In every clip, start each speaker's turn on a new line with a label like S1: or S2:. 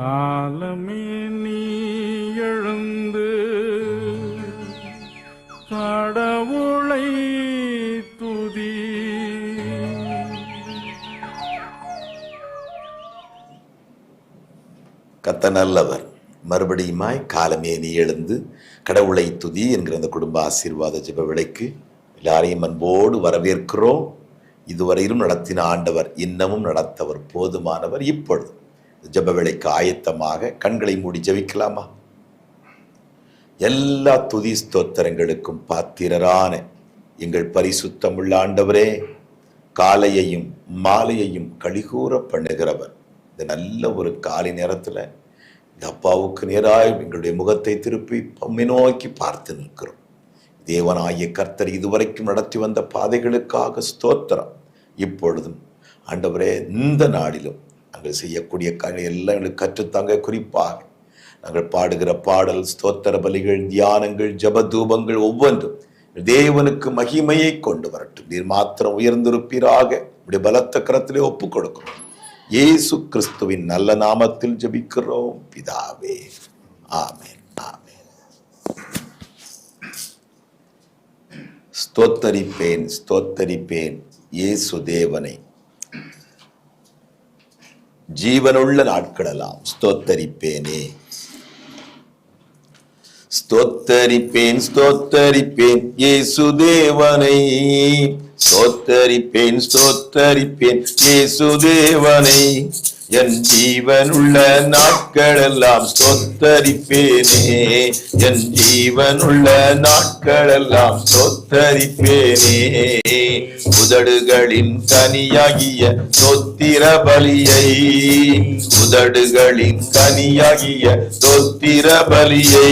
S1: காலமே நீ எழுந்து கடவுளை துதி.
S2: கத்த நல்லவர். மறுபடியுமாய் காலமே நீ எழுந்து கடவுளை துதி என்கிற அந்த குடும்ப ஆசீர்வாத ஜெப விலைக்கு எல்லாரையும் அன்போடு வரவேற்கிறோம். இதுவரையிலும் நடத்தின ஆண்டவர் இன்னமும் நடத்தவர் போதுமானவர் இப்பொழுது. ஜப வேலைக்கு ஆயத்தமாக கண்களை மூடி ஜபிக்கலாமா? எல்லா துதி ஸ்தோத்திரங்களுக்கும் பாத்திரரான எங்கள் பரிசுத்தமுள்ள ஆண்டவரே காலையையும் மாலையையும் கழிகூற பண்ணுகிறவர். இந்த நல்ல ஒரு காலை நேரத்தில் இந்த அப்பாவுக்கு நேராக எங்களுடைய முகத்தை திருப்பி பம்மை நோக்கி பார்த்து நிற்கிறோம். தேவனாகிய கர்த்தர் இதுவரைக்கும் நடத்தி வந்த பாதைகளுக்காக ஸ்தோத்திரம். இப்பொழுதும் ஆண்டவரே இந்த நாளிலும் நாங்கள் செய்யக்கூடிய காரியம் எல்லாம் எங்களுக்கு கற்றுத்தாங்க. குறிப்பாக நாங்கள் பாடுகிற பாடல் ஸ்தோத்திர பலிகள் தியானங்கள் ஜபதூபங்கள் ஒவ்வொன்றும் தேவனுக்கு மகிமையை கொண்டு வரட்டும். நீர் மாத்திரம் உயர்ந்திருப்பீராக. இப்படி பலத்த கரத்திலே ஒப்புக் கொடுக்கிறோம். இயேசு கிறிஸ்துவின் நல்ல நாமத்தில் ஜபிக்கிறோம். பிதாவே ஆமேன் ஆமேன். ஸ்தோத்தரிப்பேன் ஸ்தோத்தரிப்பேன். இயேசு தேவனை ஜீவனுள்ள நாட்களெல்லாம் ஸ்தோத்தரிப்பேனே ஸ்தோத்தரிப்பேன் ஸ்தோத்தரிப்பேன் இயேசு தேவனை ஸ்தோத்தரிப்பேன் ஸ்தோத்தரிப்பேன் இயேசு தேவனை என் ஜீவனுள்ள நாட்களெல்லாம் சொத்தரிப்பேனே என் ஜீவனுள்ள நாட்களெல்லாம் சொத்தரிப்பேனே உதடுகளின் கனியாகிய சொத்திர பலியை உதடுகளின் கனியாகிய சொத்திர பலியை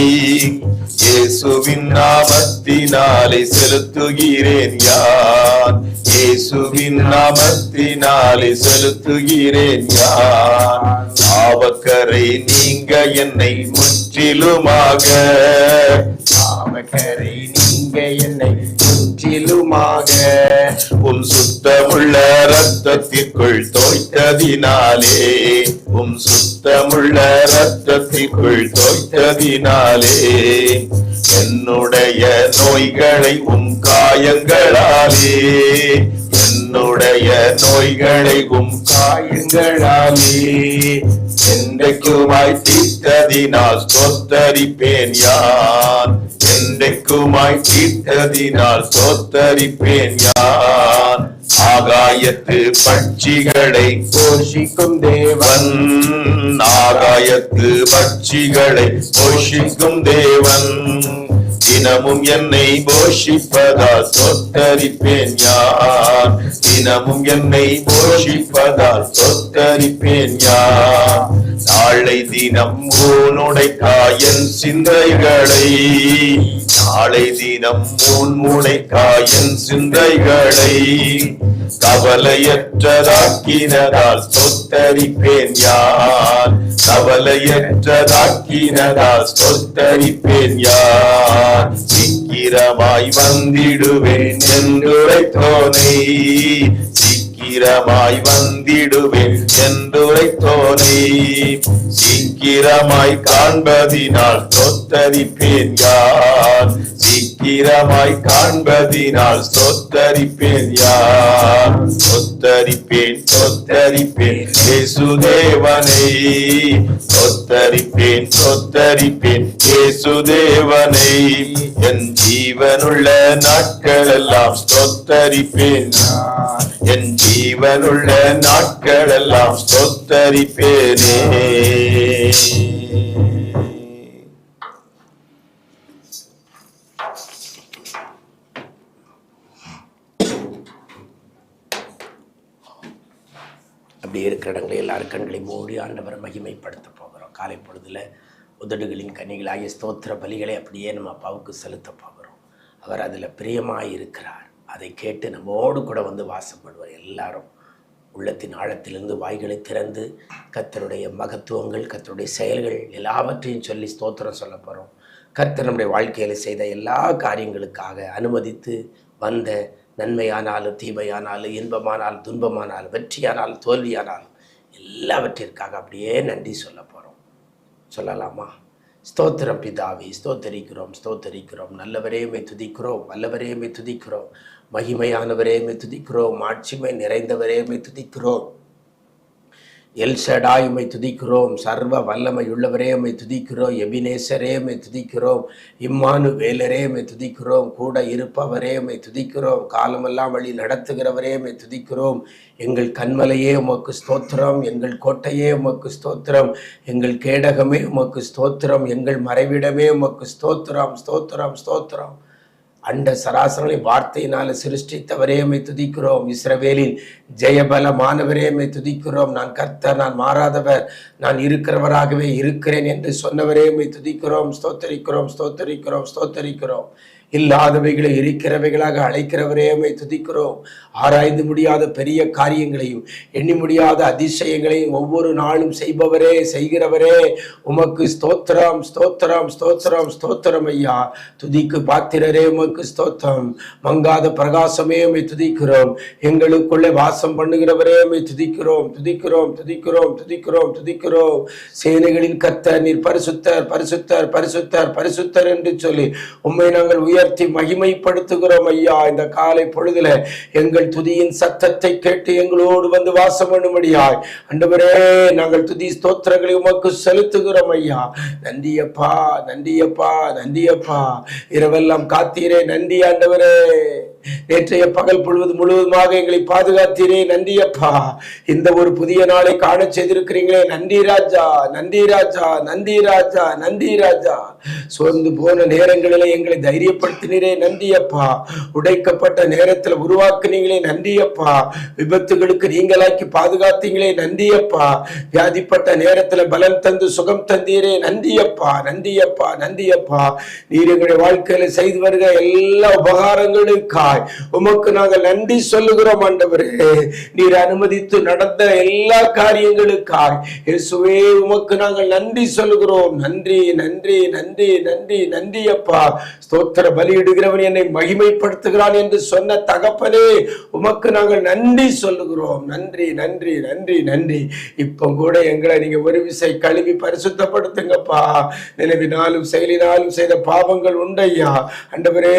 S2: இயேசுவின் நாமத்தினாலே செலுத்துகிறேன் யார்? நான் இயேசுவின் நாமத்தினாலே செலுத்துகிறேன் யான் ஆவக்கரை நீங்க என்னை முற்றிலுமாக.
S3: பாவக்கரை நீங்க என்னை முற்றிலுமாக.
S2: உம் சுத்தமுள்ள ரத்தத்திற்குள் தோய்த்ததினாலே உம் சுத்தமுள்ள ரத்தத்திற்குள் தோய்த்ததினாலே என்னுடைய நோய்களை உம் காயங்களாலே என்னுடைய நோய்களை உம் காயங்களாலே என்றைக்குமாய் தீர்த்ததினால் சொத்தரிப்பேன் யான் என்றைக்குமாய் தீர்த்ததினால் சோத்தரிப்பேன் யான் ஆகாயத்து பட்சிகளை
S3: போஷிக்கும் தேவன்.
S2: ஆகாயத்து பட்சிகளை போஷிக்கும் தேவன். தினமும் என்னை போஷிப்பதா? சொத்தரிப்பேன் யார்? தினமும் என்னை போஷிப்பதால் சொத்தரிப்பேன் யார்? நாளை தினம் உன்னுடைய காயன் சிந்தைகளை. நாளை தினம் ஊன் காயின் சிந்தைகளை கவலையற்றதாக்கினதால் சொத்தரிப்பேன் யார்? கவலையற்றதாக்கினதால் சொத்தரிப்பேன் யார்? சீக்கிரமாய் வந்திடுவேன் என்றுரைத்தோனை சீக்கிரமாய் வந்திடுவேன் என்றுரைத்தோனை சீக்கிரமாய் காண்பதினால் சொத்தரிப்பேன் யார்? சீக்கிரமாய் காண்பதினால் சொத்தரிப்பேன் யார்? சொத்தரிப்பேன் சொத்தரிப்பேன் இயேசுதேவனை. சொத்தரிப்பேன் சொத்தரிப்பேன் இயேசுதேவனை. என் ஜீவனுள்ள நாட்களெல்லாம் சொத்தரிப்பேன் என் ஜீவனுள்ள நாட்களெல்லாம் ஸ்தோத்தரிப்பேனே.
S3: அப்படி இருக்கிற இடங்களை எல்லாரும் கண்களை மூடி ஆண்டவரை மகிமைப்படுத்த போகிறோம். காலை பொழுதுல உதடுகளின் கனிகளாகிய ஸ்தோத்திர பலிகளை அப்படியே நம்ம அப்பாவுக்கு செலுத்த போகிறோம் அவர் அதில் பிரியமாக இருக்கிறார். அதை கேட்டு நம்மோடு கூட வந்து வாசப்படுவார் எல்லாரும். உள்ளத்தின் ஆழத்திலிருந்து வாய்களை திறந்து கர்த்தருடைய மகத்துவங்கள் கத்தருடைய செயல்கள் எல்லாவற்றையும் சொல்லி ஸ்தோத்திரம் சொல்ல போகிறோம் கர்த்தர் நம்முடைய வாழ்க்கையில் செய்த எல்லா காரியங்களுக்காக அனுமதித்து வந்த நன்மையானாலும் தீமையானாலும் இன்பமானாலும் துன்பமானாலும் வெற்றியானாலும் தோல்வியானாலும் எல்லாவற்றிற்காக அப்படியே நன்றி சொல்ல போகிறோம் சொல்லலாமா? ஸ்தோத்திரம் பிதாவி ஸ்தோத்தரிக்கிறோம் ஸ்தோத்தரிக்கிறோம். நல்லவரே துதிக்கிறோம் வல்லவரே துதிக்கிறோம். மகிமையானவரையுமே துதிக்கிறோம் ஆட்சிமை நிறைந்தவரே துதிக்கிறோம். துதிக்கிறோம் எல்சடாய் உமை துதிக்கிறோம். சர்வ வல்லமை உள்ளவரே உம்மை துதிக்கிறோம். எபினேசரே உமை துதிக்கிறோம். இம்மானு வேலரே உமை துதிக்கிறோம். கூட இருப்பவரே உமை துதிக்கிறோம். காலமெல்லாம் வழி நடத்துகிறவரே உமை துதிக்கிறோம். எங்கள் கண்மலையே உமக்கு ஸ்தோத்திரம். எங்கள் கோட்டையே உமக்கு ஸ்தோத்திரம். எங்கள் கேடகமே உமக்கு ஸ்தோத்திரம். எங்கள் மறைவிடமே உமக்கு ஸ்தோத்திரம். ஸ்தோத்திரம் ஸ்தோத்திரம். அண்ட சராசரங்களை வார்த்தையினால சிருஷ்டித்தவரே மை துதிக்கிறோம். இஸ்ரவேலின் ஜெயபலமானவரே மை துதிக்கிறோம். நான் கர்த்தர் நான் மாறாதவர் நான் இருக்கிறவராகவே இருக்கிறேன் என்று சொன்னவரே மை துதிக்கிறோம். ஸ்தோத்தரிக்கிறோம் ஸ்தோத்தரிக்கிறோம் ஸ்தோத்தரிக்கிறோம். இல்லாதவைகளை இருக்கிறவைகளாக அழைக்கிறவரே துதிக்கிறோம். ஆராய்ந்து முடியாத பெரிய காரியங்களையும் எண்ணி முடியாத அதிசயங்களையும் ஒவ்வொரு நாளும் செய்பவரே செய்கிறவரே. உமக்கு ஸ்தோத்திரம் ஸ்தோத்திரம் ஸ்தோத்திரம் ஸ்தோத்திரம் ஐயா. துதிக்கு பாத்திரரே உமக்கு ஸ்தோத்திரம். மங்காத பிரகாசமே உம்மை துதிக்கிறோம். எங்களுக்குள்ளே வாசம் பண்ணுகிறவரே உம்மை துதிக்கிறோம். துதிக்கிறோம் துதிக்கிறோம் துதிக்கிறோம் துதிக்கிறோம். சேனைகளின் கத்த நீர் பரிசுத்தர் பரிசுத்தர் பரிசுத்தர் பரிசுத்தர் என்று சொல்லி உண்மை நாங்கள் உயர்த்தி மகிமைப்படுத்துகிறோம் ஐயா. இந்த காலை பொழுதுல எங்கள் துதியின் சத்தத்தை கேட்டு எங்களோடு வந்து வாசம் பண்ணும்படியாய். அண்டவரே நாங்கள் துதி ஸ்தோத்திரங்களை உமக்கு செலுத்துகிறோம் ஐயா. நன்றியப்பா நன்றியப்பா நன்றியப்பா. இரவெல்லாம் காத்தீரே நன்றி ஆண்டவரே நேற்றைய பகல் பொழுது முழுவதுமாக எங்களை பாதுகாத்தீரே நன்றி அப்பா இந்த ஒரு புதிய நாளை காண செய்திருக்கிறீங்களே நன்றி ராஜா நன்றி ராஜா நன்றி ராஜா நன்றி ராஜா சோர்ந்து போன நேரங்களிலே எங்களை தைரியப்படுத்தினீரே நன்றி அப்பா உடைக்கப்பட்ட நேரத்தில் உருவாக்குனீங்களே நன்றி அப்பா விபத்துகளுக்கு நீங்களாக்கி பாதுகாத்தீங்களே நன்றி அப்பா வியாதிப்பட்ட நேரத்துல பலம் தந்து சுகம் தந்தீரே நன்றி அப்பா நன்றி அப்பா நன்றி அப்பா நீர் எங்களுடைய வாழ்க்கையில செய்து வருகிற எல்லா உபகாரங்களுக்காய் உமக்கு நாங்கள் நன்றி சொல்லுகிறோம் ஆண்டவரே. நீர் அனுமதித்து நடந்த எல்லா காரியங்களுக்காய். இயேசுவே உமக்கு நாங்கள் நன்றி சொல்லுகிறோம். நன்றி நன்றி நன்றி நன்றி நன்றி அப்பா. ஸ்தோத்திர பலியிடுகிறவன் என்னை மகிமைப்படுத்துகிறான் என்று சொன்ன தகப்பனே உமக்கு நாங்கள் நன்றி சொல்லுகிறோம். நன்றி நன்றி நன்றி நன்றி. இப்போ கூட எங்களை நீங்க ஒரு விசை கழுவி பரிசுத்தப்படுத்துங்கப்பா. நினைவினாலும் செயலினாலும் செய்த பாவங்கள் உண்டையா அண்டவரே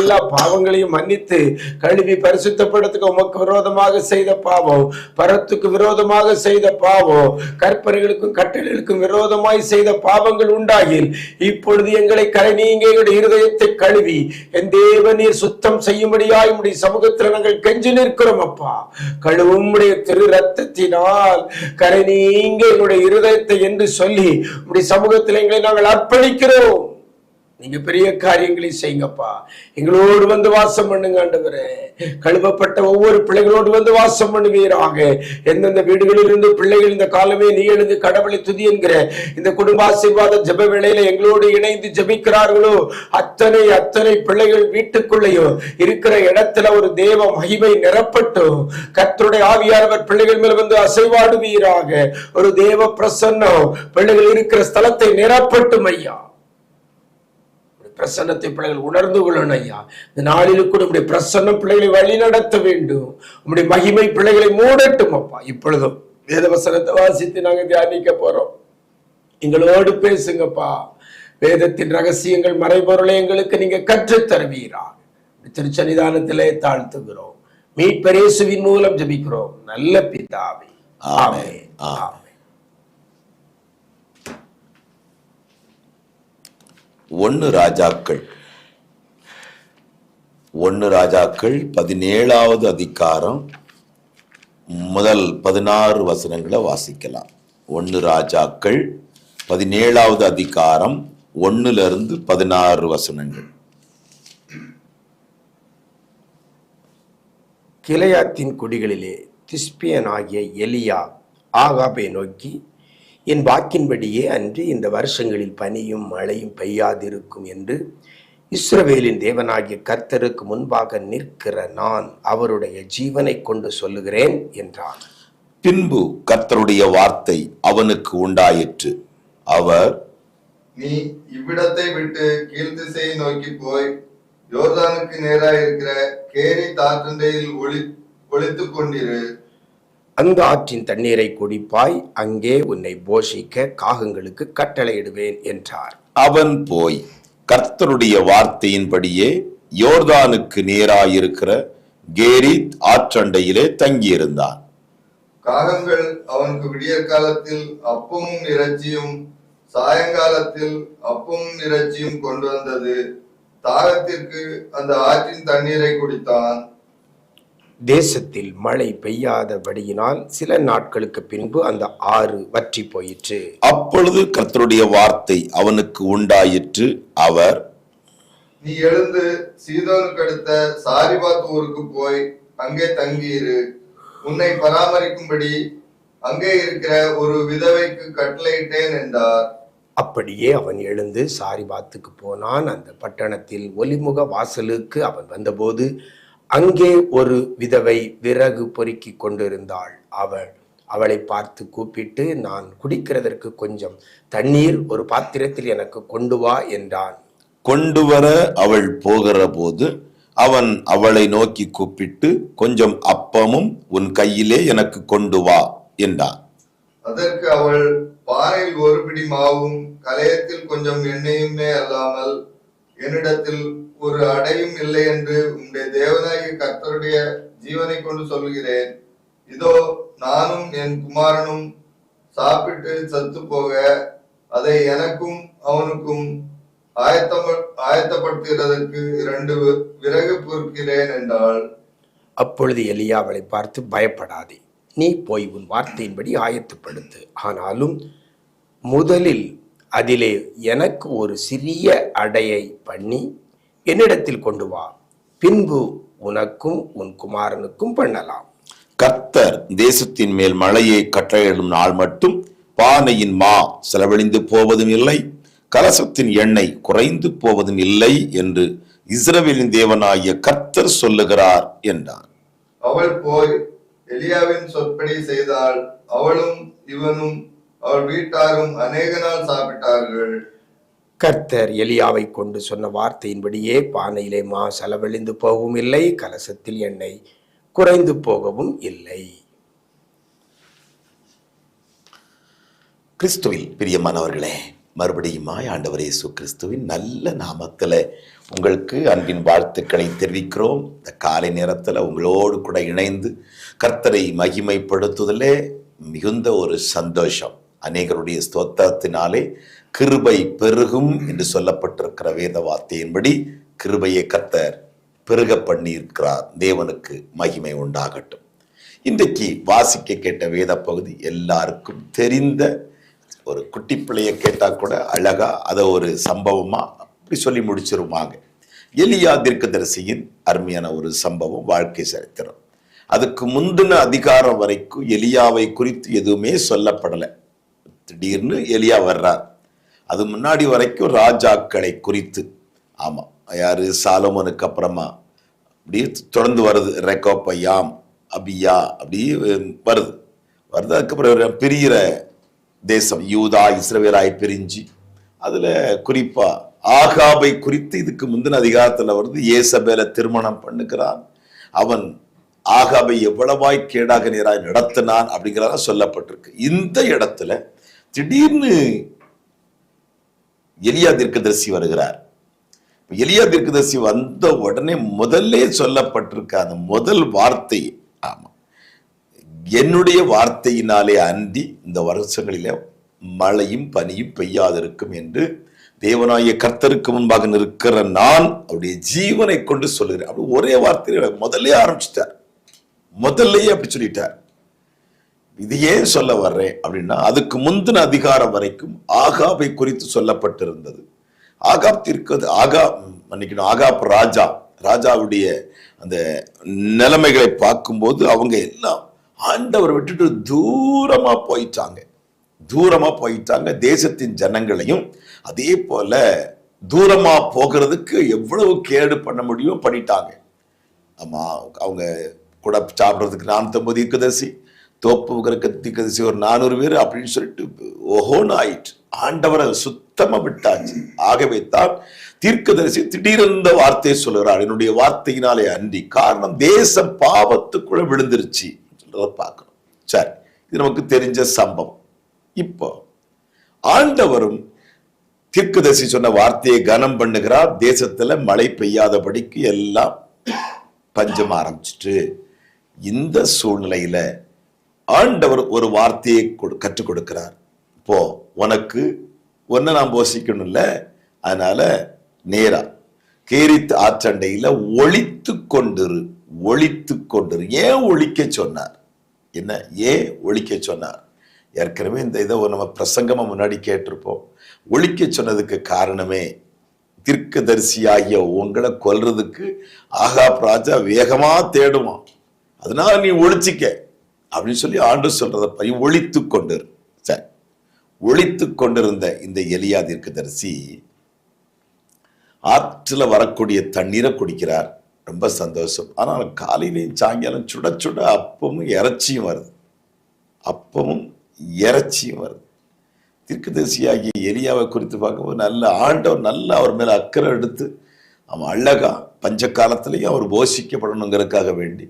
S3: எல்லா பாவங்களையும் மன்னித்து கழுவி பரிசுத்தப்படுத்துக்க உமக்கு விரோதமாக செய்த பாவம் பரத்துக்கு விரோதமாக செய்த பாவம் கற்பனைகளுக்கும் கட்டளைகளுக்கும் விரோதமாய் செய்த பாவங்கள் உண்டாகில் இப்பொழுது எங்களை கரை நீங்க எங்களுடைய இருதயத்தை கழுவி என் தேவ நீர் சுத்தம் செய்யும்படியாய் உடைய சமூகத்தில் நாங்கள் கெஞ்சு நிற்கிறோம் அப்பா. கழுவும் உடைய திரு ரத்தத்தினால் கரை நீங்க எங்களுடைய இருதயத்தை என்று சொல்லி உடைய சமூகத்தில் எங்களை நாங்கள் அர்ப்பணிக்கிறோம். நீங்க பெரிய காரியங்களை செய்யுங்கப்பா. எங்களோடு வந்து வாசம் பண்ணுங்க ஆண்டவரே. கழுவப்பட்ட ஒவ்வொரு பிள்ளைகளோடு வந்து வாசம் பண்ணுவீராக. எந்தெந்த வீடுகளில் இருந்து பிள்ளைகள் இந்த காலமே நீ எழுந்து கடவுளை துதி என்கிற இந்த குடும்ப ஆசீர்வாத ஜப வேளையில எங்களோடு இணைந்து ஜெபிக்கிறார்களோ? அத்தனை அத்தனை பிள்ளைகள் வீட்டுக்குள்ளேயும் இருக்கிற இடத்துல ஒரு தேவ மகிமை நிரப்பட்டும். கத்தருடைய ஆவியானவர் பிள்ளைகள் மேல் வந்து அசைவாடுவீராக. ஒரு தேவ பிரசன்னம் பிள்ளைகள் இருக்கிற ஸ்தலத்தை நிரப்பட்டும் ஐயா. பிரசன்னத்தை பிள்ளைகள் உணர்ந்து கொள்ளணும் ஐயா. இந்த நாளில் கூட உடைய பிரசன்னம் பிள்ளைகளை வழி நடத்த வேண்டும். உம்முடைய மகிமை பிள்ளைகளை மூடட்டும் அப்பா. இப்பொழுதும் வேத வசனத்தை வாசித்து நாங்க தியானிக்க போறோம். எங்களோடு பேசுங்கப்பா. வேதத்தின் ரகசியங்கள் மறைபொருளை எங்களுக்கு நீங்க கற்றுத் தருவீரா திருச்சன்னிதானத்திலே தாழ்த்துகிறோம். மீட்பரேசுவின் மூலம் ஜெபிக்கிறோம். நல்ல பிதாவே.
S2: ஆமென். ஆமென். ஒன்று ராஜாக்கள். ஒன்று ராஜாக்கள் பதினேழாவது அதிகாரம் முதல் பதினாறு வசனங்களை வாசிக்கலாம். ஒன்று ராஜாக்கள் பதினேழாவது அதிகாரம் ஒண்ணுல பதினாறு வசனங்கள்.
S3: கிளையாத்தின் குடிகளிலே திஸ்பியன் ஆகிய எலியா ஆகாபை நோக்கி என் வாக்கின்படியே அன்று இந்த வருஷங்களில் பனியும் மழையும் பெய்யாதிருக்கும் என்று இஸ்ரவேலின் தேவனாகிய கர்த்தருக்கு முன்பாக நிற்கிற நான் அவருடைய ஜீவனை கொண்டு சொல்லுகிறேன் என்றான்
S2: பின்பு கர்த்தருடைய வார்த்தை அவனுக்கு உண்டாயிற்று. அவர்
S4: நீ இவ்விடத்தை விட்டு கீழ்த்திசையை நோக்கி போய் யோர்தானுக்கு நேராக இருக்கிற கேரி தாற்றண்டையில் ஒளி ஒளித்துக் கொண்டிரு
S3: அந்த ஆற்றின் தண்ணீரை குடிப்பாய் அங்கே உன்னை போஷிக்க காகங்களுக்கு கட்டளையிடுவேன் என்றார்.
S2: அவன் போய் கர்த்தருடைய வார்த்தையின்படியே யோர்தானுக்கு நேராயிருக்கிற கேரித் ஆற்றண்டையிலே தங்கியிருந்தான்.
S4: காகங்கள் அவனுக்கு விடியற் காலத்தில் அப்பமும் இறைச்சியும் சாயங்காலத்தில் அப்பமும் இறைச்சியும் கொண்டு வந்தது. தாகத்திற்கு அந்த ஆற்றின் தண்ணீரை குடித்தான்.
S3: தேசத்தில் மழை பெய்யாதபடியினால் சில நாட்களுக்கு பின்பு அந்த ஆறு வற்றி போயிற்று.
S2: அப்பொழுது கர்த்தருடைய வார்த்தை அவனுக்கு உண்டாயிற்று. அவர்
S4: நீ எழுந்து சீதோனுக்கு அடுத்த சாரிபாத் ஊருக்கு போய் அங்கே தங்கியிரு. உன்னை பராமரிக்கும்படி அங்கே இருக்கிற ஒரு விதவைக்கு கட்டளையிட்டேன் என்றார்.
S3: அப்படியே அவன் எழுந்து சாரிபாத்துக்கு போனான். அந்த பட்டணத்தில் ஒலிமுக வாசலுக்கு அவன் வந்தபோது அங்கே ஒரு விதவை விறகு பொறுக்கி கொண்டிருந்தாள். அவள் அவளை பார்த்து கூப்பிட்டு நான் குடிக்கிறதற்கு கொஞ்சம் தண்ணீர் ஒரு பாத்திரத்தில் எனக்கு கொண்டு வா என்றான்.
S2: கொண்டு வர அவள் போகிற போது அவன் அவளை நோக்கி கூப்பிட்டு கொஞ்சம் அப்பமும் உன் கையிலே எனக்கு கொண்டு வா என்றான்.
S4: அதற்கு அவள் பானையில் ஒரு பிடி மாவும் கலையத்தில் கொஞ்சம் எண்ணெயுமே அல்லாமல் என்னிடத்தில் ஒரு அடையும் இல்லை என்று உம்முடைய தேவனாகிய கர்த்தருடைய ஜீவனை கொண்டு சொல்கிறேன் இதோ நானும் என் குமாரனும் சாப்பிட்டு சத்து போக அதை எனக்கும் அவனுக்கும் ஆயத்தம் ஆயத்தப்படுத்துகிறதற்கு இரண்டு விறகு பொறுக்கிறேன் என்றால்
S3: அப்பொழுது எலியாவளை பார்த்து பயப்படாதே நீ போய் உன் வார்த்தையின்படி ஆயத்தப்படுத்து. ஆனாலும் முதலில் அதிலே எனக்கு ஒரு சிறிய அடையை பண்ணி என்னிடத்தில் கொண்டு வா. பின்பு உனக்கும் உன் குமாரனுக்கும் பண்ணலாம்.
S2: கர்த்தர் தேசத்தின் மேல் மழையை கட்டளையிடும் நாள் மட்டும் பானையின் மா செலவழிந்து போவதும் இல்லை கலசத்தின் எண்ணெய் குறைந்து போவதும் இல்லை என்று இஸ்ரவேலின் தேவனாகிய கர்த்தர் சொல்லுகிறார் என்றார்.
S4: அவள் போய் எலியாவின் சொற்படி செய்தாள். அவளும் இவனும் அவள் வீட்டாரும் அநேக நாள் சாப்பிட்டார்கள்.
S3: கர்த்தர் எலியாவை கொண்டு சொன்ன வார்த்தையின்படியே பானையிலே மா செலவழிந்து போகவும் இல்லை கலசத்தில் எண்ணெய் குறைந்து போகவும் இல்லை.
S2: கிறிஸ்துவில் பிரியமானவர்களே மறுபடியுமாய் ஆண்டவர் இயேசு கிறிஸ்துவின் நல்ல நாமத்தில் உங்களுக்கு அன்பின் வாழ்த்துக்களை தெரிவிக்கிறோம். இந்த காலை நேரத்தில் உங்களோடு கூட இணைந்து கர்த்தரை மகிமைப்படுத்துதலே மிகுந்த ஒரு சந்தோஷம். அநேகருடைய ஸ்தோத்திரத்தினாலே கிருபை பெருகும் என்று சொல்லப்பட்டிருக்கிற வேத வார்த்தையின்படி கிருபையை கத்தர் பெருக பண்ணியிருக்கிறார். தேவனுக்கு மகிமை உண்டாகட்டும். இன்றைக்கு வாசிக்க கேட்ட வேத பகுதி எல்லாருக்கும் தெரிந்த ஒரு குட்டி பிள்ளைய கேட்டால் கூட அழகா அதை ஒரு சம்பவமா அப்படி சொல்லி முடிச்சிருவாங்க. எலியா தீர்க்கதரிசியின் அருமையான ஒரு சம்பவம் வாழ்க்கை சரித்திரம். அதுக்கு முந்தின அதிகாரம் வரைக்கும் எலியாவை குறித்து எதுவுமே சொல்லப்படலை. திடீர்னு எலியா வர்றார். அது முன்னாடி வரைக்கும் ராஜாக்களை குறித்து. ஆமா. யாரு? சாலமோனுக்கு அப்புறமா. அப்படியே தொடர்ந்து வருது. ரெக்கோப்பையாம் அபியா அப்படியே வருது. வருது அதுக்கப்புறம் பிரிகிற தேசம் யூதா இஸ்ரவேலாய் பிரிஞ்சு அதுல குறிப்பா ஆகாபை குறித்து இதுக்கு முந்தின அதிகாரத்தில் வருது. ஏசபேல திருமணம் பண்ணுகிறான். அவன் ஆகாபை எவ்வளவாய் கேடாக நேராய் நடத்தினான் அப்படிங்கிறதா சொல்லப்பட்டிருக்கு. இந்த இடத்துல திடீர்னு எலியா தீர்க்கதரிசி வருகிறார். எலியா தீர்க்கதரிசி வந்த உடனே முதல்ல சொல்லப்பட்டிருக்க அந்த முதல் வார்த்தை ஆமா என்னுடைய வார்த்தையினாலே அன்றி இந்த வருஷங்களில மழையும் பனியும் பெய்யாதிருக்கும் என்று தேவனாய கர்த்தருக்கு முன்பாக நிற்கிற நான் அவருடைய ஜீவனை கொண்டு சொல்லுகிறேன். அப்படி ஒரே வார்த்தையில முதல்ல ஆரம்பிச்சிட்டார். முதல்லயே அப்படி சொல்லிட்டார். இது ஏன் சொல்ல வர்றேன் அப்படின்னா அதுக்கு முந்தின அதிகாரம் வரைக்கும் ஆகாபை குறித்து சொல்லப்பட்டிருந்தது. ஆகாப் தீர்க்கது ஆகா மன்னிக்கணும் ஆகாப் ராஜா ராஜாவுடைய அந்த நிலைமைகளை பார்க்கும்போது அவங்க எல்லாம் ஆண்டவர் விட்டுட்டு தூரமா போயிட்டாங்க. தூரமா போயிட்டாங்க தேசத்தின் ஜனங்களையும். அதே போல தூரமா போகிறதுக்கு எவ்வளவு கேடு பண்ண முடியுமோ பண்ணிட்டாங்க. ஆமா அவங்க கூட சாப்பிட்றதுக்கு நானூத்தம்பது தீர்க்கதரிசி தோப்புகிறக்கு தீர்க்கதரிசி ஒரு நானூறு பேர் அப்படின்னு சொல்லிட்டு ஓஹோன்னு ஆயிட்டு. ஆண்டவரை சுத்தமாக விட்டாச்சு. ஆகவே தான் தீர்க்கதரிசி திடீரெந்த வார்த்தையை சொல்லுகிறார். என்னுடைய வார்த்தையினாலே அன்றி. காரணம் தேசம் பாவத்துக்குள்ள விழுந்துருச்சு. சொல்றத பார்க்கணும். சரி இது நமக்கு தெரிஞ்ச சம்பவம். இப்போ ஆண்டவரும் தீர்க்கதரிசி சொன்ன வார்த்தையை கனம் பண்ணுகிறார். தேசத்துல மழை பெய்யாதபடிக்கு எல்லாம் பஞ்சம் ஆரம்பிச்சிட்டு இந்த சூழ்நிலையில ஆண்டவர் ஒரு வார்த்தையை கொடு- கற்றுக் கொடுக்கிறார். இப்போ உனக்கு ஒன்ன நான் போஷிக்கணும்ல? அதனால நேரா. கேரித்து ஆற்றண்டையில ஒழித்து கொண்டிரு ஒழித்து கொண்டிரு. ஏன் ஒழிக்க சொன்னார்? என்ன? ஏன் ஒழிக்க சொன்னார்? ஏற்கனவே இந்த இதை நம்ம பிரசங்கமாக முன்னாடி கேட்டிருப்போம். ஒழிக்க சொன்னதுக்கு காரணமே தீர்க்கதரிசியாகிய உங்களை கொல்றதுக்கு ஆகாப் ராஜா வேகமாக தேடுவான். அதனால நீ ஒழிச்சிக்க அப்படின்னு சொல்லி ஆண்டு சொல்றத பை ஒழித்து கொண்டு சரி. ஒழித்து கொண்டிருந்த இந்த எலியா தீர்க்கதரிசி ஆற்றில் வரக்கூடிய தண்ணீரை குடிக்கிறார். ரொம்ப சந்தோஷம். ஆனால் காலையிலையும் சாயங்காலம் சுட சுட அப்பமும் இறைச்சியும் வருது. அப்பமும் இறைச்சியும் வருது. தீர்க்கதரிசியாகிய எலியாவை குறித்து பார்க்கும்போது நல்ல ஆண்டவர் நல்ல அவர் மேலே அக்கறை எடுத்து அவன் அழகா பஞ்ச காலத்திலையும் அவர் போஷிக்கப்படணுங்கிறதுக்காக வேண்டி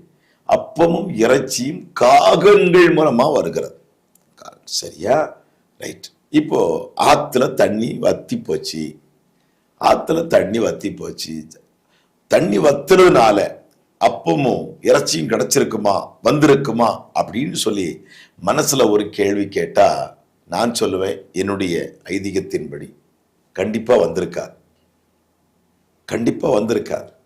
S2: அப்பமும் இறைச்சியும் காகங்கள் மூலமா வருகிறது. சரியா? ரைட் இப்போ ஆத்துல தண்ணி வத்தி போச்சு. ஆத்துல தண்ணி வத்தி போச்சு. தண்ணி வத்துறதுனால அப்பமும் இறைச்சியும் கிடைச்சிருக்குமா? வந்திருக்குமா? அப்படின்னு சொல்லி மனசுல ஒரு கேள்வி கேட்டா நான் சொல்லுவேன் என்னுடைய ஐதீகத்தின்படி. கண்டிப்பா வந்திருக்கார். கண்டிப்பா வந்திருக்கார்.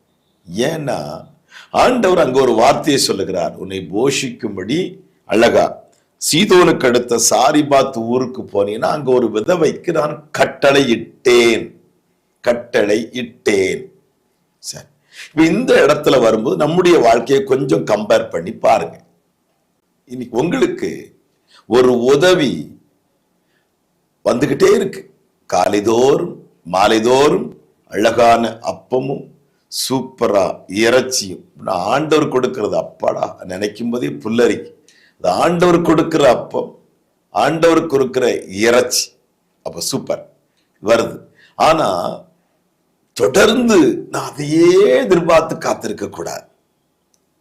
S2: ஏன்னா ஆண்டவர் அங்க ஒரு வார்த்தையை சொல்லுகிறார். உன்னை போஷிக்கும்படி அழகா சீதோனுக்கு அடுத்த சாரிபாத் ஊருக்கு போனீங்கன்னா அங்க ஒரு விதவைக்கு நான் கட்டளை இட்டேன் கட்டளை இட்டேன் சரி இந்த இடத்துல வரும்போது நம்முடைய வாழ்க்கையை கொஞ்சம் கம்பேர் பண்ணி பாருங்க. இன்னைக்கு உங்களுக்கு ஒரு உதவி வந்துகிட்டே இருக்கு. காலைதோறும் மாலைதோறும் அழகான அப்பமும் சூப்பரா இறைச்சியும். நான் ஆண்டவர் கொடுக்கிறது அப்பாடா. நினைக்கும் போதே புல்லரிக்கு. அது ஆண்டவர் கொடுக்கிற அப்பம் ஆண்டவர் கொடுக்கிற இறைச்சி. அப்ப சூப்பர். வருது. ஆனா தொடர்ந்து நான் அதையே எதிர்பார்த்து காத்திருக்க கூடாது.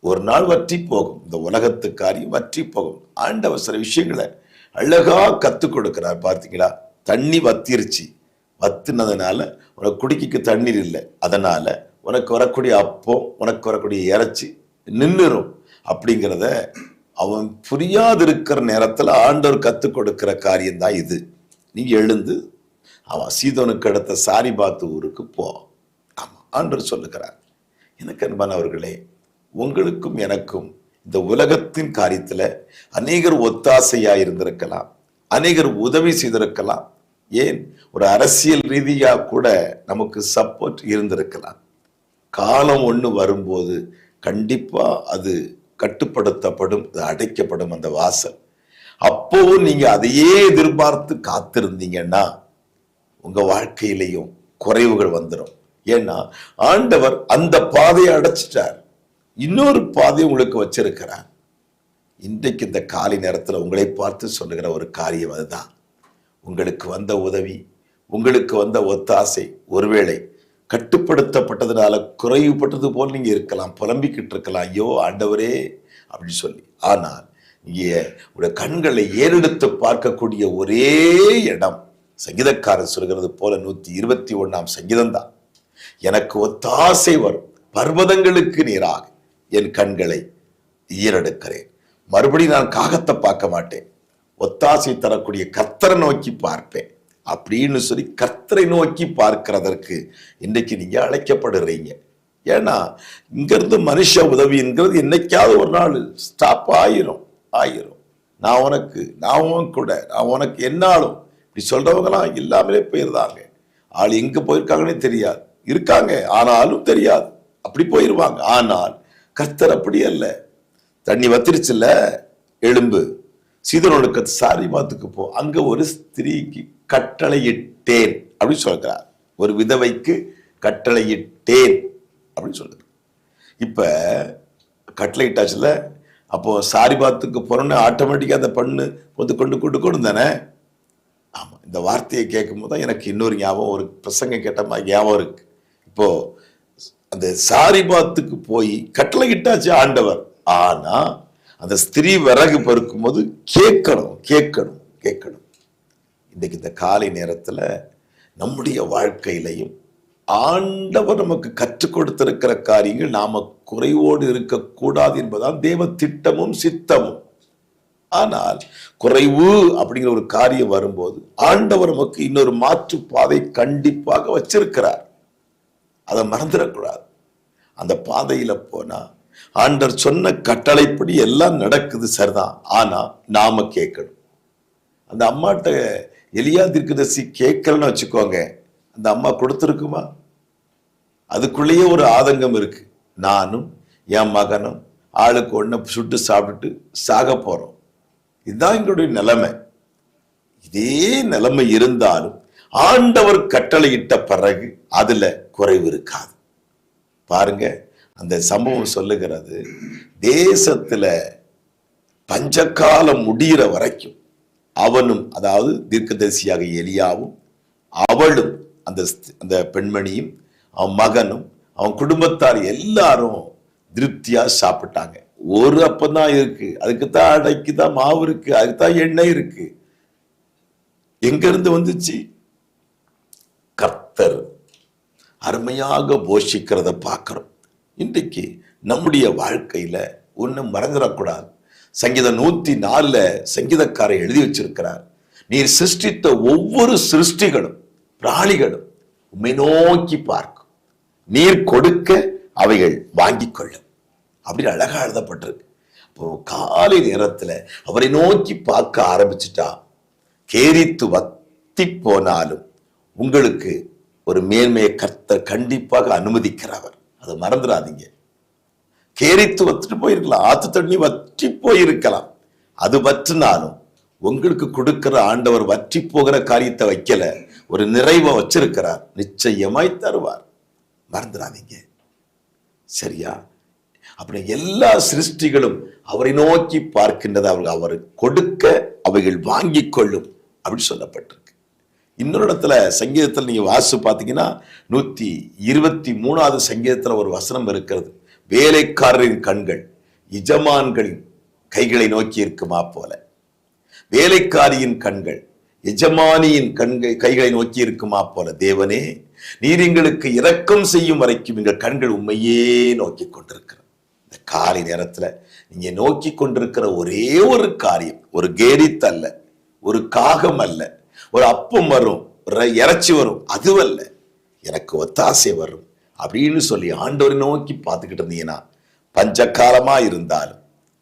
S2: ஒரு நாள் வற்றி போகும். இந்த உலகத்து காரியம் வற்றி போகும். ஆண்டவர் சில விஷயங்களை அழகா கத்துக் கொடுக்கிறார். பார்த்தீங்களா? தண்ணி வத்திருச்சு. வத்துனதுனால உனக்கு குடிக்க தண்ணீர் இல்லை. அதனால உனக்கு வரக்கூடிய அப்பம் உனக்கு வரக்கூடிய இறைச்சி நின்றுரும் அப்படிங்கிறத அவன் புரியாதிருக்கிற நேரத்தில் ஆண்டவர் கற்றுக் கொடுக்கிற காரியம்தான் இது. நீ எழுந்து அவன் சீதோனுக்கு அடுத்த சாரிபாத்து ஊருக்கு போ. ஆமா ஆண்டவர் சொல்லுகிறார். எனக்கு அன்பானவர்களே உங்களுக்கும் எனக்கும் இந்த உலகத்தின் காரியத்தில் அநேகர் ஒத்தாசையாக இருந்திருக்கலாம். அநேகர் உதவி செய்திருக்கலாம். ஏன்? ஒரு அரசியல் ரீதியாக கூட நமக்கு சப்போர்ட் இருந்திருக்கலாம். காலம் ஒன்று வரும்போது கண்டிப்பாக அது கட்டுப்படுத்தப்படும் அது அடைக்கப்படும் அந்த வாசல். அப்போவும் நீங்கள் அதையே எதிர்பார்த்து காத்திருந்தீங்கன்னா உங்கள் வாழ்க்கையிலையும் குறைவுகள் வந்துடும் ஏன்னா ஆண்டவர் அந்த பாதையை அடைச்சிட்டார். இன்னொரு பாதையை உங்களுக்கு வச்சிருக்கிறார். இன்றைக்கு இந்த காலை நேரத்தில் உங்களை பார்த்து சொல்லுகிற ஒரு காரியம் அதுதான். உங்களுக்கு வந்த உதவி உங்களுக்கு வந்த ஒத்தாசை ஒருவேளை கட்டுப்படுத்தப்பட்டதுனால குறைவுபட்டது போல் நீங்கள் இருக்கலாம் புலம்பிக்கிட்டு இருக்கலாம். ஐயோ ஆண்டவரே அப்படின்னு சொல்லி. ஆனால் இங்கே உடைய கண்களை ஏறெடுத்து பார்க்கக்கூடிய ஒரே இடம் சங்கீதக்காரன் சொல்கிறது போல நூத்தி இருபத்தி ஒன்றாம் சங்கீதம்தான். எனக்கு ஒத்தாசை வரும். பர்வதங்களுக்கு நீராக என் கண்களை ஈரெடுக்கிறேன் மறுபடியும் நான் காகத்தை பார்க்க மாட்டேன். ஒத்தாசை தரக்கூடிய கத்தரை நோக்கி பார்ப்பேன். அப்படின்னு சொல்லி கர்த்தரை நோக்கி பார்க்கிறதற்கு இன்றைக்கு நீங்கள் அழைக்கப்படுறீங்க. ஏன்னா இங்கிருந்து மனுஷ உதவிங்கிறது என்னைக்காவது ஒரு நாள் ஸ்டாப் ஆயிரும் ஆயிரும். நான் உனக்கு நான் கூட நான் உனக்கு என்னாலும் இப்படி சொல்றவங்கலாம் இல்லாமலே போயிருந்தாங்க. ஆள் எங்கே போயிருக்காங்கன்னே தெரியாது. இருக்காங்க ஆனாலும் தெரியாது. அப்படி போயிடுவாங்க ஆனால் கர்த்தர் அப்படி அல்ல. தண்ணி வத்திருச்சுல்ல? எலும்பு சீதனோடுக்கு சாரிபாத்துக்கு போ. அங்க ஒரு ஸ்திரீக்கு கட்டளையிட்டேன் அப்படின்னு சொல்கிறார் ஒரு விதவைக்கு கட்டளையிட்டேன் அப்படின்னு சொல்லுது இப்ப கட்டளையிட்டாச்சுல அப்போ சாரிபாத்துக்கு போகிறோன்னு ஆட்டோமேட்டிக்கா அந்த பண்ணு கொண்டு கொண்டு கொண்டு கொண்டு தானே? ஆமா இந்த வார்த்தையை கேட்கும்போது தான் எனக்கு இன்னொரு ஞாபகம் ஒரு பிரசங்கம் கேட்ட மாதிரி ஞாபகம் இருக்கு. இப்போ அந்த சாரிபாத்துக்கு போய் கட்டளையிட்டாச்சு ஆண்டவர். ஆனா அந்த ஸ்திரீ விறகு பருக்கும் போது கேட்கணும் கேட்கணும் கேட்கணும். இன்னைக்கு இந்த காலை நேரத்தில் நம்முடைய வாழ்க்கையிலையும் ஆண்டவர் நமக்கு கற்றுக் கொடுத்திருக்கிற காரியங்கள் நாம குறைவோடு இருக்கக்கூடாது என்பதான் தேவ திட்டமும் சித்தமும். ஆனால் குறைவு அப்படிங்கிற ஒரு காரியம் வரும்போது ஆண்டவர் நமக்கு இன்னொரு மாற்று பாதை கண்டிப்பாக வச்சிருக்கிறார். அதை மறந்துடக்கூடாது. அந்த பாதையில போனா ஆண்டவர் சொன்ன கட்டளைப்படி எல்லாம் நடக்குது சரிதான் ஆனா நாம கேட்கணும். அந்த அம்மாட்ட எலியா தீர்க்கதரிசி கேட்கலன்னு வச்சுக்கோங்க. அந்த அம்மா கொடுத்துருக்குமா? அதுக்குள்ளேயே ஒரு ஆதங்கம் இருக்கு. நானும் என் மகனும் ஆளுக்கு ஒன்று சுட்டு சாப்பிட்டுட்டு சாக போறோம். இதுதான் எங்களுடைய நிலைமை. இதே நிலைமை இருந்தாலும் ஆண்டவர் கட்டளையிட்ட பிறகு அதுல குறைவு இருக்காது. பாருங்க அந்த சம்பவம் சொல்லுகிறது தேசத்தில் பஞ்சகாலம் முடிகிற வரைக்கும் அவனும் அதாவது தீர்க்கதரிசியாக எலியாவும் அவளும் அந்த அந்த பெண்மணியும் அவன் மகனும் அவன் குடும்பத்தார் எல்லாரும் திருப்தியா சாப்பிட்டாங்க. ஒரு அப்பந்தான் இருக்கு. அதுக்கு தான் அடைக்கு தான் மாவு இருக்கு. அதுக்கு தான் எண்ணெய் இருக்கு. எங்க இருந்து வந்துச்சு? கர்த்தர் அருமையாக போஷிக்கிறத பார்க்கிறோம். இன்றைக்கு நம்முடைய வாழ்க்கையில ஒன்றும் மறந்துடக்கூடாது. சங்கீதம் நூத்தி நாலுல சங்கீதக்காரர் எழுதி வச்சிருக்கிறார். நீர் சிருஷ்டித்த ஒவ்வொரு சிருஷ்டிகளும் பிராணிகளும் உண்மை நோக்கி பார்க்கும். நீர் கொடுக்க அவைகள் வாங்கி கொள்ளும். அப்படின்னு அழகா எழுதப்பட்டிருக்கு. அப்போ காலை நேரத்துல அவரை நோக்கி பார்க்க ஆரம்பிச்சிட்டா கேரித்து வத்தி போனாலும் உங்களுக்கு ஒரு மேன்மையை கர்த்தர் கண்டிப்பாக அனுமதிக்கிறவர். அதை மறந்துடாதீங்க. கேரித்து வத்துட்டு போயிருக்கலாம். ஆத்து தண்ணி வற்றி போயிருக்கலாம். அது வற்றினாலும் உங்களுக்கு கொடுக்கிற ஆண்டவர் வற்றி போகிற காரியத்தை வைக்கல. ஒரு நிறைவை வச்சிருக்கிறார். நிச்சயமாய் தருவார். மறந்துடாதீங்க. சரியா? அப்படி எல்லா சிருஷ்டிகளும் அவரை நோக்கி பார்க்கின்றது. அவர்கள் அவர் கொடுக்க அவைகள் வாங்கிக் கொள்ளும். அப்படின்னு சொல்லப்பட்டிருக்கு. இன்னொரு இடத்துல சங்கீதத்தில் நீங்கள் வாசு பார்த்தீங்கன்னா நூற்றி இருபத்தி மூணாவது சங்கீதத்தில் ஒரு வசனம் இருக்கிறது. வேலைக்காரரின் கண்கள் எஜமான்களின் கைகளை நோக்கி இருக்குமா போல. வேலைக்காரியின் கண்கள் எஜமானியின் கண்கள் கைகளை நோக்கி இருக்குமா போல. தேவனே நீர் எங்களுக்கு இரக்கம் செய்யும் வரைக்கும் எங்கள் கண்கள் உண்மையே நோக்கி கொண்டிருக்கிறது. இந்த காலை நேரத்தில் நீங்கள் நோக்கி கொண்டிருக்கிற ஒரே ஒரு காரியம் ஒரு கேரித் அல்ல ஒரு காகம் அல்ல ஒரு அப்பம் வரும் ஒரு இறைச்சி வரும். அதுவல்ல எனக்கு ஒத்தாசை வரும். அப்படின்னு சொல்லி ஆண்டவரை நோக்கி பார்த்துக்கிட்டு இருந்தீங்கன்னா பஞ்சகாலமா இருந்தாலும்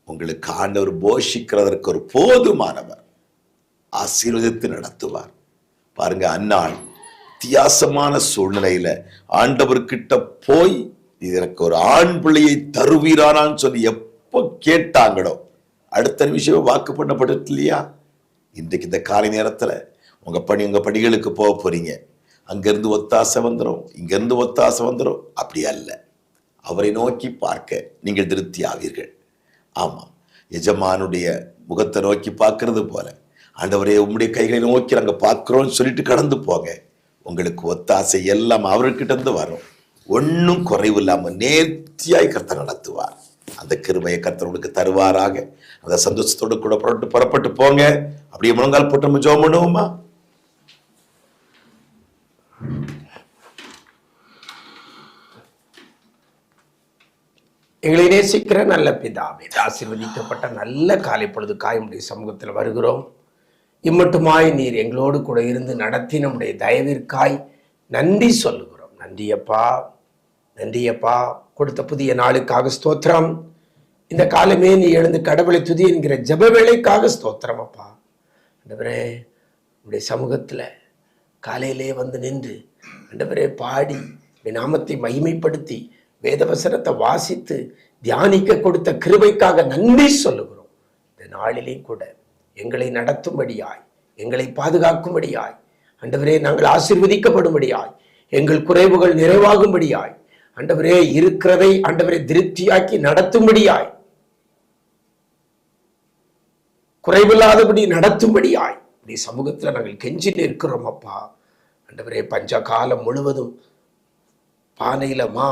S2: உங்களுக்கு ஆண்டவர் போஷிக்கிறதற்கு ஒரு போதுமானவர் ஆசீர்வதித்து நடத்துவார். பாருங்க அந்நாள் வித்தியாசமான சூழ்நிலையில ஆண்டவர்கிட்ட போய் எனக்கு ஒரு ஆண் பிள்ளையை தருவீரானான்னு சொல்லி எப்போ கேட்டாங்களோ அடுத்த நிமிஷம் வாக்கு பண்ணப்பட்டு இல்லையா இன்றைக்கு இந்த காலை நேரத்துல உங்கள் பணி உங்கள் பணிகளுக்கு போக போகிறீங்க அங்கேருந்து ஒத்தாசை வந்துடும் இங்கேருந்து ஒத்தாசை வந்துடும் அப்படி அல்ல. அவரை நோக்கி பார்க்க நீங்கள் திருப்தி ஆவீர்கள். ஆமாம். எஜமானுடைய முகத்தை நோக்கி பார்க்கறது போல. ஆண்டவரே உம்முடைய கைகளை நோக்கி நாங்கள் பார்க்குறோன்னு சொல்லிட்டு கடந்து போங்க. உங்களுக்கு ஒத்தாசை எல்லாம் அவர்கிட்டருந்து வரும். ஒன்றும் குறைவு இல்லாமல் நேர்த்தியாய் கர்த்தர் நடத்துவார். அந்த கிருபையை கர்த்தர் தருவாராக. அந்த சந்தோஷத்தோடு கூட புறப்பட்டு புறப்பட்டு போங்க. அப்படியே முழங்கால் போட்டு நம்ம ஜோம் பண்ணுவோமா?
S3: எங்களை நேசிக்கிற நல்ல பிதாவே ஆசீர்வதிக்கப்பட்ட நல்ல காலை பொழுது காயமுடைய சமூகத்தில் வருகிறோம். இம்மட்டுமாய் நீர் எங்களோடு கூட இருந்து நடத்தி நம்முடைய தயவிற்காய் நன்றி சொல்லுகிறோம். நன்றியப்பா நன்றியப்பா. கொடுத்த புதிய நாளுக்காக ஸ்தோத்திரம். இந்த காலமே நீ எழுந்து கடவுளை துதி என்கிற ஜப வேலைக்காக ஸ்தோத்திரம் அப்பா. அண்டவரே உடைய சமூகத்தில் காலையிலே வந்து நின்று அண்டவரே பாடி நாமத்தை மகிமைப்படுத்தி வேதவசனத்தை வாசித்து தியானிக்க கொடுத்த கிருபைக்காக நன்றி சொல்லுகிறோம். இந்த நாளிலே கூட எங்களை நடத்தும்படியாய் எங்களை பாதுகாக்கும்படியாய் அண்டவரே நாங்கள் ஆசிர்வதிக்கப்படும்படியாய் எங்கள் குறைவுகள் நிறைவாகும்படியாய் அண்டவரே இருக்கிறதை அண்டவரை திருப்தியாக்கி நடத்தும்படியாய் குறைவில்லாதபடி நடத்தும்படியாய் இப்படி சமூகத்துல நாங்கள் கெஞ்சி நிற்கிறோம் அப்பா. அண்டவரே பஞ்ச காலம் முழுவதும் பானையில மா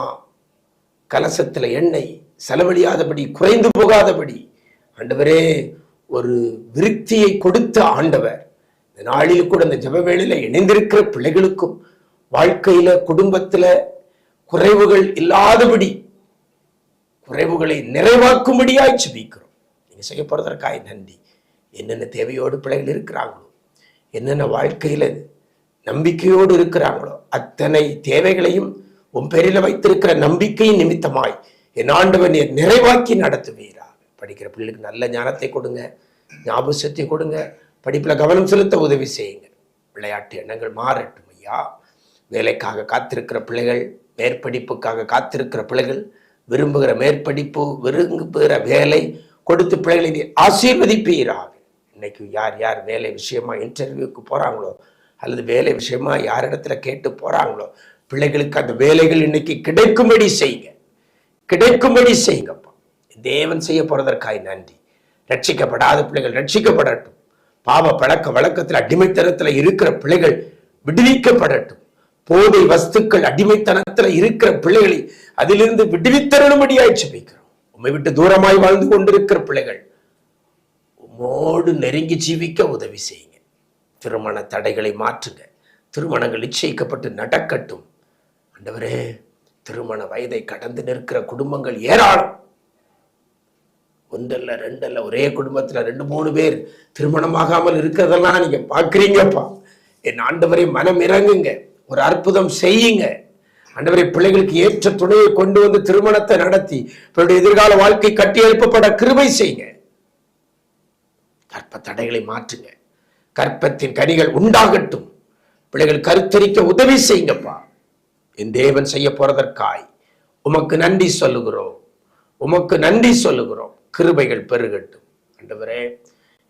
S3: கலசத்துல எண்ணெய் செலவழியாதபடி குறைந்து போகாதபடி ஆண்டவரே ஒரு விருத்தியை கொடுத்த ஆண்டவர் இந்த நாளில் கூட இந்த ஜெபவேளையில இணைந்திருக்கிற பிள்ளைகளுக்கும் வாழ்க்கையில குடும்பத்துல குறைவுகள் இல்லாதபடி குறைவுகளை நிறைவாக்கும்படியாய் சுபிக்கிறோம் நீங்க செய்ய போறதற்காய் நன்றி. என்னென்ன தேவையோடு பிள்ளைகள் இருக்கிறாங்களோ என்னென்ன வாழ்க்கையில நம்பிக்கையோடு இருக்கிறாங்களோ அத்தனை தேவைகளையும் உன் பேரில் வைத்திருக்கிற நம்பிக்கையின் நிமித்தமாய் என் ஆண்டவன் நீர் நிறைவாக்கி நடத்துவீரா படிக்கிற பிள்ளைகளுக்கு நல்ல ஞானத்தை கொடுங்க ஞாபகத்தை கொடுங்க படிப்புல கவனம் செலுத்த உதவி செய்யுங்க. விளையாட்டு எண்ணங்கள் மாறட்டும் ஐயா. வேலைக்காக காத்திருக்கிற பிள்ளைகள் மேற்படிப்புக்காக காத்திருக்கிற பிள்ளைகள் விரும்புகிற மேற்படிப்பு விரும்புகிற வேலை கொடுத்து பிள்ளைகளை நீ ஆசீர்வதிப்பீராக. இன்னைக்கு யார் யார் வேலை விஷயமா இன்டர்வியூக்கு போறாங்களோ அல்லது வேலை விஷயமா யாரிடத்துல கேட்டு போறாங்களோ பிள்ளைகளுக்கு அந்த வேலைகள் இன்னைக்கு கிடைக்கும்படி செய்யுங்க. கிடைக்கும்படி செய்யுங்கப்பா. தேவன் செய்ய போறதற்காய் நன்றி. ரட்சிக்கப்படாத பிள்ளைகள் ரட்சிக்கப்படட்டும். பாவ பழக்க வழக்கத்தில் அடிமைத்தனத்துல இருக்கிற பிள்ளைகள் விடுவிக்கப்படட்டும். போதை வஸ்துக்கள் அடிமைத்தனத்துல இருக்கிற பிள்ளைகளை அதிலிருந்து விடுவித்தருளும்படியாய் ஜெபிக்கிறோம். உம்மை விட்டு தூரமாய் வாழ்ந்து கொண்டிருக்கிற பிள்ளைகள் உமோடு நெருங்கி ஜீவிக்க உதவி செய்யுங்க. திருமண தடைகளை மாற்றுங்க. திருமணங்கள் நிச்சயிக்கப்பட்டு நடக்கட்டும். ஆண்டவரே திருமண வயதை கடந்து நிற்கிற குடும்பங்கள் ஏராளம். ஒன்றல்ல ரெண்டல்ல ஒரே குடும்பத்துல ரெண்டு மூணு பேர் திருமணமாகாமல் இருக்கிறதெல்லாம் நீங்க பாக்குறீங்கப்பா என் ஆண்டவரை மனம் இறங்குங்க ஒரு அற்புதம் செய்யுங்க. ஆண்டவரை பிள்ளைகளுக்கு ஏற்ற துணையை கொண்டு வந்து திருமணத்தை நடத்தி இவருடைய எதிர்கால வாழ்க்கை கட்டி எழுப்பப்பட கிருபை செய்யுங்க. கற்ப தடைகளை மாற்றுங்க. கற்பத்தின் கனிகள் உண்டாகட்டும். பிள்ளைகள் கருத்தரிக்க உதவி செய்யுங்கப்பா. என் தேவன் செய்ய போறதற்காய். உமக்கு நன்றி சொல்லுகிறோம். உமக்கு நன்றி சொல்லுகிறோம். கிருபைகள் பெருகட்டும். ஆண்டவரே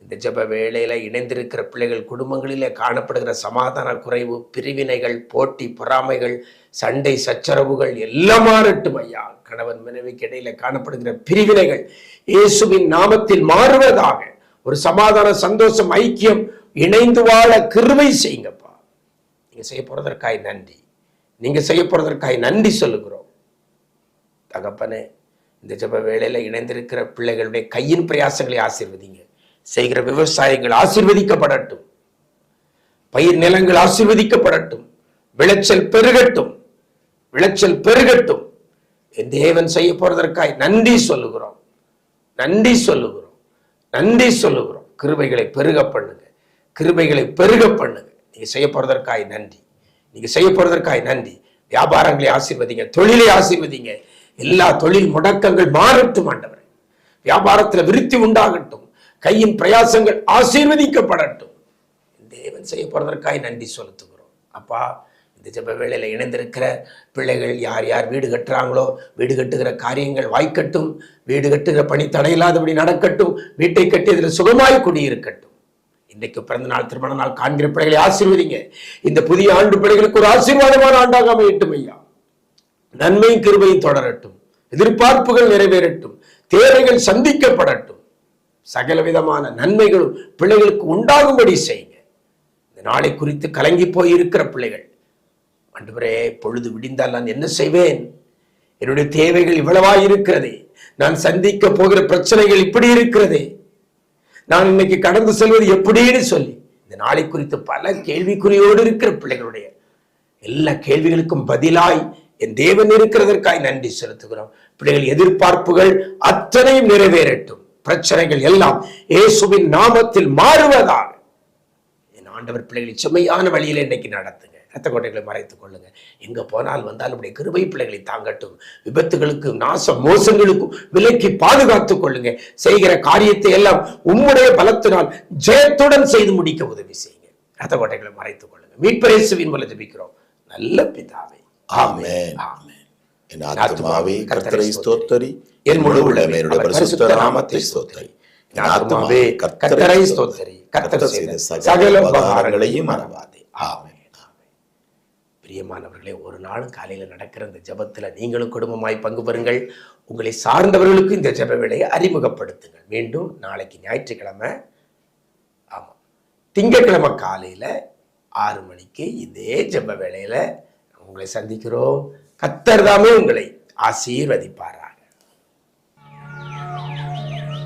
S3: இந்த ஜெப வேளையில இணைந்திருக்கிற பிள்ளைகள் குடும்பங்களிலே காணப்படுகிற சமாதான குறைவு பிரிவினைகள் போட்டி பொறாமைகள் சண்டை சச்சரவுகள் எல்லாம் மாறட்டும் ஐயா. கணவன் மனைவிக்கு இடையில காணப்படுகிற பிரிவினைகள் இயேசுவின் நாமத்தில் மாறுவதாக. ஒரு சமாதான சந்தோஷம் ஐக்கியம் இணைந்து வாழ கிருமை செய்யுங்கப்பா. நீங்க செய்ய போறதற்காய் நன்றி. நீங்க செய்ய போறதற்காய் நன்றி சொல்லுகிறோம். தகப்பனே இந்த ஜப வேலையில இணைந்திருக்கிற பிள்ளைகளுடைய கையின் பிரயாசங்களை ஆசீர்வதிங்க. செய்கிற விவசாயங்கள் ஆசிர்வதிக்கப்படட்டும். பயிர் நிலங்கள் ஆசிர்வதிக்கப்படட்டும். விளைச்சல் பெருகட்டும். விளைச்சல் பெருகட்டும். என் தேவன் செய்ய போறதற்காய் நன்றி சொல்லுகிறோம். நன்றி சொல்லுகிறோம். நன்றி சொல்லுகிறோம். கிருபைகளை பெருக பண்ணுங்க. கிருபைகளை பெருக பண்ணுங்க. நீங்க செய்ய போறதற்காய் நன்றி. நீங்க செய்ய போகிறதற்காய் நன்றி. வியாபாரங்களை ஆசீர்வதிங்க தொழிலை ஆசீர்வதிங்க. எல்லா தொழில் முடக்கங்கள் மாறட்டும் ஆண்டவர். வியாபாரத்தில் விருத்தி உண்டாகட்டும். கையின் பிரயாசங்கள் ஆசீர்வதிக்கப்படட்டும். தேவன் செய்ய போறதற்காய் நன்றி செலுத்துகிறோம். அப்பா இந்த ஜப வேளையில் இணைந்திருக்கிற பிள்ளைகள் யார் யார் வீடு கட்டுறாங்களோ வீடு கட்டுகிற காரியங்கள் வாய்க்கட்டும். வீடு கட்டுகிற பணி தடையில்லாதபடி நடக்கட்டும். வீட்டை கட்டியதில் சுகமாய் குடியிருக்கட்டும். இன்றைக்கு பிறந்த நாள் திருமண நாள் காண்கிற பிள்ளைகளை ஆசீர்வதிங்க. இந்த புதிய ஆண்டு பிள்ளைகளுக்கு ஒரு ஆசீர்வாதமான ஆண்டாக அமையட்டும் ஐயா. நன்மையும் கிருபையும் தொடரட்டும். எதிர்பார்ப்புகள் நிறைவேறட்டும். தேவைகள் சந்திக்கப்படட்டும். சகல விதமான நன்மைகளும் பிள்ளைகளுக்கு உண்டாகும்படி செய்யுங்க. இந்த நாளை குறித்து கலங்கி போய் இருக்கிற பிள்ளைகள் அன்றுவரே பொழுது விடிந்தால் நான் என்ன செய்வேன்? என்னுடைய தேவைகள் இவ்வளவா இருக்கிறதே நான் சந்திக்க போகிற பிரச்சனைகள் இப்படி இருக்கிறதே. நான் இன்னைக்கு கடந்து செல்வது எப்படின்னு சொல்லி இந்த நாளை குறித்து பல கேள்விக்குறியோடு இருக்கிற பிள்ளைகளுடைய எல்லா கேள்விகளுக்கும் பதிலாய் என் தேவன் இருக்கிறதற்காய் நன்றி செலுத்துகிறோம். பிள்ளைகள் எதிர்பார்ப்புகள் அத்தனையும் நிறைவேறட்டும். பிரச்சனைகள் எல்லாம் இயேசுவின் நாமத்தில் மாறுவதாக. என் ஆண்டவர் பிள்ளைகளை செம்மையான வழியில் இன்னைக்கு நடத்துங்க ரத்த கோட்டைகளை மறைத்துக் கொள்ளுங்க. எங்க போனால் வந்தால் உடைய கிருபை பிள்ளைகளை தாங்கட்டும். விபத்துகளுக்கும் நாச மோசங்களுக்கும் விலக்கி பாதுகாத்துக் கொள்ளுங்க. செய்கிற காரியத்தை எல்லாம் உம்முடைய பலத்தினால் ஜெயத்துடன் செய்து முடிக்க உதவி செய்யுங்க. ரத்த கோட்டைகளை மறைத்துக் கொள்ளுங்க. மீட்பரேசுவின் மூலம் ஜெபிக்கிறோம். நல்ல பிதாவே.
S2: ஆமென்.
S3: ஆமென்.
S2: என் ஆத்மாவே கர்த்தரை ஸ்தோத்தரி. என் முழு என்னுடைய பரிசுத்த நாமத்தை ஸ்தோத்தரி. ஆத்மாவே கர்த்தரை ஸ்தோத்தரி. கர்த்தர் செய்த சகல உபகாரங்களையும் மறவாதே. ஆமென்.
S3: பிரியமானவர்களே ஒரு நாளும் காலையில் நடக்கிற இந்த ஜபத்தில் நீங்களும் குடும்பமாய் பங்கு பெறுங்கள். உங்களை சார்ந்தவர்களுக்கு இந்த ஜெப வேலையை அறிமுகப்படுத்துங்கள். மீண்டும் நாளைக்கு ஞாயிற்றுக்கிழமை ஆமாம் திங்கட்கிழமை காலையில் ஆறு மணிக்கு இதே ஜெப வேலையில் உங்களை சந்திக்கிறோம். கத்தர்தாமே உங்களை ஆசீர்வதிப்பாரா?